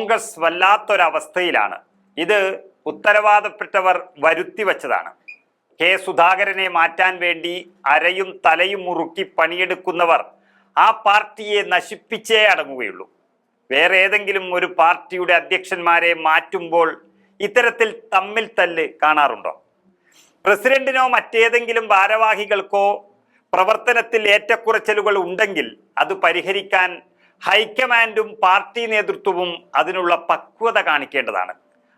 കോൺഗ്രസ് വല്ലാത്തൊരവസ്ഥയിലാണ്. ഇത് ഉത്തരവാദപ്പെട്ടവർ വരുത്തി വച്ചതാണ്. കെ സുധാകരനെ മാറ്റാൻ വേണ്ടി അരയും തലയും മുറുക്കി പണിയെടുക്കുന്നവർ ആ പാർട്ടിയെ നശിപ്പിച്ചേ അടങ്ങുകയുള്ളൂ. വേറെ ഏതെങ്കിലും ഒരു പാർട്ടിയുടെ അധ്യക്ഷന്മാരെ മാറ്റുമ്പോൾ ഇത്തരത്തിൽ തമ്മിൽ തല്ല് കാണാറുണ്ടോ? പ്രസിഡന്റിനോ മറ്റേതെങ്കിലും ഭാരവാഹികൾക്കോ പ്രവർത്തനത്തിൽ ഏറ്റക്കുറച്ചിലുകൾ ഉണ്ടെങ്കിൽ അത് പരിഹരിക്കാൻ ഹൈക്കമാൻഡും പാർട്ടി നേതൃത്വവും അതിനുള്ള പക്വത കാണിക്കേണ്ടതാണ്.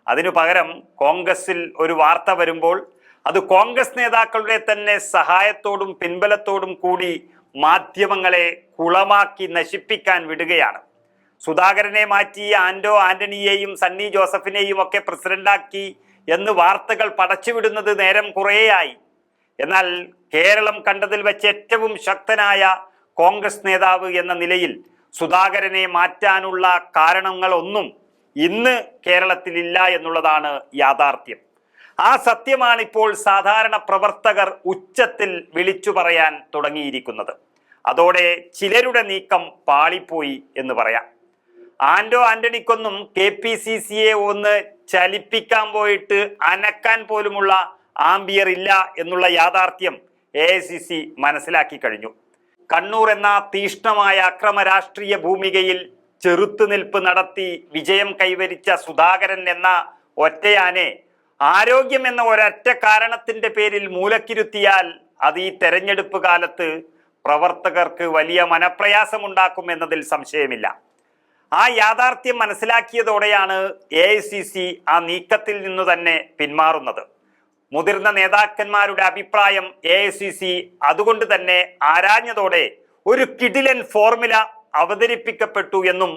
അതിനു പകരം കോൺഗ്രസിൽ ഒരു വാർത്ത വരുമ്പോൾ അത് കോൺഗ്രസ് നേതാക്കളുടെ തന്നെ സഹായത്തോടും പിൻബലത്തോടും കൂടി മാധ്യമങ്ങളെ കുളമാക്കി നശിപ്പിക്കാൻ വിടുകയാണ്. സുധാകരനെ മാറ്റി ആന്റോ ആന്റണിയെയും സണ്ണി ജോസഫിനെയും ഒക്കെ പ്രസിഡന്റാക്കി എന്ന് വാർത്തകൾ പടച്ചുവിടുന്നത് നേരം കുറേയായി. എന്നാൽ കേരളം കണ്ടതിൽ വെച്ച് ഏറ്റവും ശക്തനായ കോൺഗ്രസ് നേതാവ് എന്ന നിലയിൽ സുധാകരനെ മാറ്റാനുള്ള കാരണങ്ങളൊന്നും ഇന്ന് കേരളത്തിലില്ല എന്നുള്ളതാണ് യാഥാർത്ഥ്യം. ആ സത്യമാണ് ഇപ്പോൾ സാധാരണ പ്രവർത്തകർ ഉച്ചത്തിൽ വിളിച്ചു പറയാൻ തുടങ്ങിയിരിക്കുന്നത്. അതോടെ ചിലരുടെ നീക്കം പാളിപ്പോയി എന്ന് പറയാം. ആന്റോ ആന്റണിക്കൊന്നും കെ പി സി സിയെ ഒന്ന് ചലിപ്പിക്കാൻ പോയിട്ട് അനക്കാൻ പോലുമുള്ള ആംബിയർ ഇല്ല എന്നുള്ള യാഥാർത്ഥ്യം എ മനസ്സിലാക്കി കഴിഞ്ഞു. കണ്ണൂർ എന്ന തീഷ്ണമായ അക്രമ രാഷ്ട്രീയ ഭൂമികയിൽ ചെറുത്തുനിൽപ്പ് നടത്തി വിജയം കൈവരിച്ച സുധാകരൻ എന്ന ഒറ്റയാനെ ആരോഗ്യം എന്ന ഒരൊറ്റ കാരണത്തിന്റെ പേരിൽ മൂലക്കിരുത്തിയാൽ അത് ഈ തെരഞ്ഞെടുപ്പ് കാലത്ത് പ്രവർത്തകർക്ക് വലിയ മനപ്രയാസമുണ്ടാക്കും എന്നതിൽ സംശയമില്ല. ആ യാഥാർത്ഥ്യം മനസ്സിലാക്കിയതോടെയാണ് എ ഐ സി സി ആ നീക്കത്തിൽ നിന്നു തന്നെ പിന്മാറുന്നത്. മുതിർന്ന നേതാക്കന്മാരുടെ അഭിപ്രായം എ അതുകൊണ്ട് തന്നെ ആരാഞ്ഞതോടെ ഒരു കിടിലൻ ഫോർമുല അവതരിപ്പിക്കപ്പെട്ടു എന്നും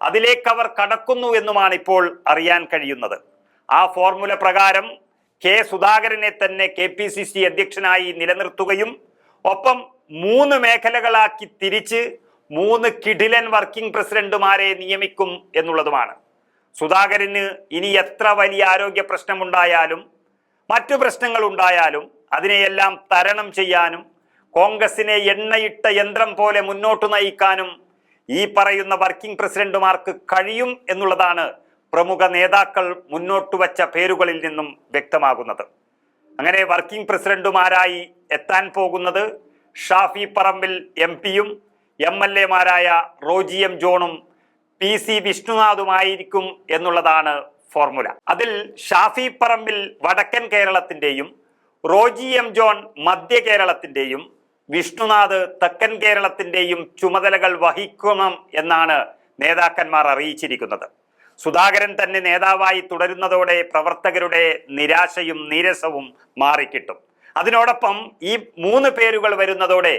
അതിലേക്ക് അവർ കടക്കുന്നു എന്നുമാണ് ഇപ്പോൾ അറിയാൻ കഴിയുന്നത്. ആ ഫോർമുല പ്രകാരം കെ സുധാകരനെ തന്നെ കെ പി സി സി അധ്യക്ഷനായി നിലനിർത്തുകയും ഒപ്പം മൂന്ന് മേഖലകളാക്കി തിരിച്ച് മൂന്ന് കിടിലൻ വർക്കിംഗ് പ്രസിഡന്റുമാരെ നിയമിക്കും എന്നുള്ളതുമാണ്. സുധാകരന് ഇനി എത്ര വലിയ ആരോഗ്യ പ്രശ്നമുണ്ടായാലും മറ്റു പ്രശ്നങ്ങൾ ഉണ്ടായാലും അതിനെയെല്ലാം തരണം ചെയ്യാനും കോൺഗ്രസിനെ എണ്ണയിട്ട യന്ത്രം പോലെ മുന്നോട്ട് നയിക്കാനും ഈ പറയുന്ന വർക്കിംഗ് പ്രസിഡന്റുമാർക്ക് കഴിയും എന്നുള്ളതാണ് പ്രമുഖ നേതാക്കൾ മുന്നോട്ട് വച്ച പേരുകളിൽ നിന്നും വ്യക്തമാകുന്നത്. അങ്ങനെ വർക്കിംഗ് പ്രസിഡന്റുമാരായി എത്താൻ പോകുന്നത് ഷാഫി പറമ്പിൽ എം പിയും എം എൽ എമാരായ റോജി എം ജോണും പി സി വിഷ്ണുനാഥുമായിരിക്കും എന്നുള്ളതാണ് ഫോർമുല. അതിൽ ഷാഫി പറമ്പിൽ വടക്കൻ കേരളത്തിന്റെയും റോജി എം ജോൺ മധ്യ കേരളത്തിന്റെയും വിഷ്ണുനാഥ് തെക്കൻ കേരളത്തിന്റെയും ചുമതലകൾ വഹിക്കണം എന്നാണ് നേതാക്കന്മാർ അറിയിച്ചിരിക്കുന്നത്. സുധാകരൻ തന്നെ നേതാവായി തുടരുന്നതോടെ പ്രവർത്തകരുടെ നിരാശയും നീരസവും മാറിക്കിട്ടും. അതിനോടൊപ്പം ഈ മൂന്ന് പേരുകൾ വരുന്നതോടെ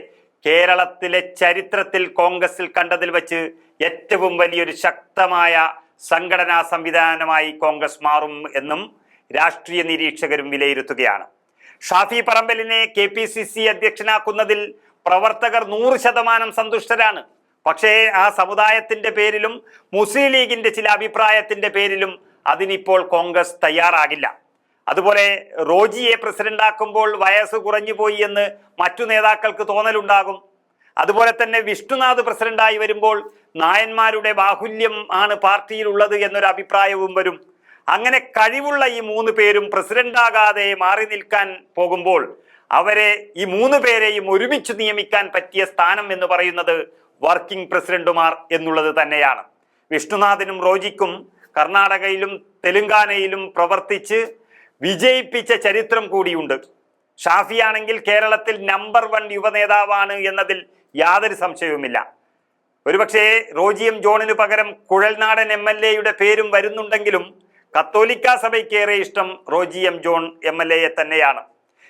കേരളത്തിലെ ചരിത്രത്തിൽ കോൺഗ്രസിൽ കണ്ടതിൽ വെച്ച് ഏറ്റവും വലിയൊരു ശക്തമായ സംഘടനാ സംവിധാനമായി കോൺഗ്രസ് മാറും എന്നും രാഷ്ട്രീയ നിരീക്ഷകരും വിലയിരുത്തുകയാണ്. ഷാഫി പറമ്പലിനെ കെ പി സി സി അധ്യക്ഷനാക്കുന്നതിൽ പ്രവർത്തകർ നൂറ് ശതമാനം സന്തുഷ്ടരാണ്. പക്ഷേ ആ സമുദായത്തിന്റെ പേരിലും മുസ്ലിം ലീഗിന്റെ ചില അഭിപ്രായത്തിന്റെ പേരിലും അതിനിപ്പോൾ കോൺഗ്രസ് തയ്യാറാകില്ല. അതുപോലെ റോജിയെ പ്രസിഡന്റാക്കുമ്പോൾ വയസ്സ് കുറഞ്ഞു പോയി എന്ന് മറ്റു നേതാക്കൾക്ക് തോന്നലുണ്ടാകും. അതുപോലെ തന്നെ വിഷ്ണുനാഥ് പ്രസിഡന്റായി വരുമ്പോൾ നായന്മാരുടെ ബാഹുല്യം ആണ് പാർട്ടിയിലുള്ളത് എന്നൊരു അഭിപ്രായവും വരും. അങ്ങനെ കഴിവുള്ള ഈ മൂന്ന് പേരും പ്രസിഡന്റാകാതെ മാറി നിൽക്കാൻ പോകുമ്പോൾ അവരെ ഈ മൂന്ന് പേരെയും ഒരുമിച്ച് നിയമിക്കാൻ പറ്റിയ സ്ഥാനം എന്ന് പറയുന്നത് വർക്കിംഗ് പ്രസിഡന്റുമാർ എന്നുള്ളത് തന്നെയാണ്. വിഷ്ണുനാഥിനും റോജിക്കും കർണാടകയിലും തെലുങ്കാനയിലും പ്രവർത്തിച്ച് വിജയിപ്പിച്ച ചരിത്രം കൂടിയുണ്ട്. ഷാഫിയാണെങ്കിൽ കേരളത്തിൽ നമ്പർ വൺ യുവനേതാവാണ് എന്നതിൽ യാതൊരു സംശയവുമില്ല. ഒരുപക്ഷേ റോജിയം ജോണിന് പകരം കുഴൽനാടൻ എം എൽ എയുടെ പേരും വരുന്നുണ്ടെങ്കിലും കത്തോലിക്ക സഭയ്ക്കേറെ ഇഷ്ടം റോജിയം ജോൺ എം എൽ എയെ തന്നെയാണ്.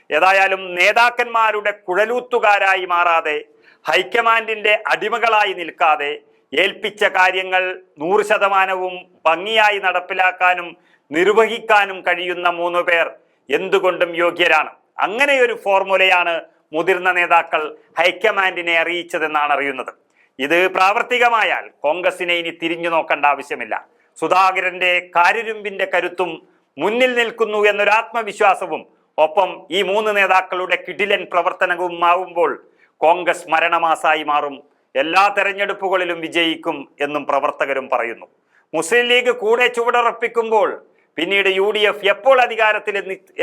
ഏതായാലും നേതാക്കന്മാരുടെ കുഴലൂത്തുകാരായി മാറാതെ ഹൈക്കമാൻഡിന്റെ അടിമകളായി നിൽക്കാതെ ഏൽപ്പിച്ച കാര്യങ്ങൾ നൂറ് ശതമാനവും ഭംഗിയായി നടപ്പിലാക്കാനും നിർവഹിക്കാനും കഴിയുന്ന മൂന്ന് പേർ എന്തുകൊണ്ടും യോഗ്യരാണ്. അങ്ങനെയൊരു ഫോർമുലയാണ് മുതിർന്ന നേതാക്കൾ ഹൈക്കമാൻഡിനെ അറിയിച്ചതെന്നാണ് അറിയുന്നത്. ഇത് പ്രാവർത്തികമായാൽ കോൺഗ്രസിനെ ഇനി തിരിഞ്ഞു നോക്കേണ്ട ആവശ്യമില്ല. സുധാകരന്റെ കാര്യരുമ്പിന്റെ കരുത്തും മുന്നിൽ നിൽക്കുന്നു എന്നൊരു ആത്മവിശ്വാസവും ഒപ്പം ഈ മൂന്ന് നേതാക്കളുടെ കിടിലൻ പ്രവർത്തനവും ആവുമ്പോൾ കോൺഗ്രസ് മരണമാസായി മാറും. എല്ലാ തെരഞ്ഞെടുപ്പുകളിലും വിജയിക്കും എന്നും പ്രവർത്തകരും പറയുന്നു. മുസ്ലിം ലീഗ് കൂടെ ചുവടുറപ്പിക്കുമ്പോൾ പിന്നീട് യു ഡി എഫ് എപ്പോൾ അധികാരത്തിൽ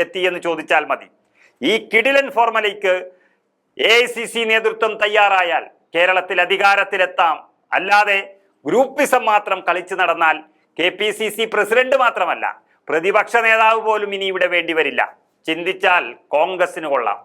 എത്തി എന്ന് ചോദിച്ചാൽ മതി. ഈ കിടിലൻ ഫോർമുലയ്ക്ക് എ നേതൃത്വം തയ്യാറായാൽ കേരളത്തിൽ അധികാരത്തിലെത്താം. അല്ലാതെ ഗ്രൂപ്പിസം മാത്രം കളിച്ചു നടന്നാൽ K P C C president മാത്രമല്ല പ്രതിപക്ഷ നേതാവ് പോലും ഇനി ഇവിടെ വേണ്ടി വരില്ല. ചിന്തിച്ചാൽ കോൺഗ്രസിന് കൊള്ളാം.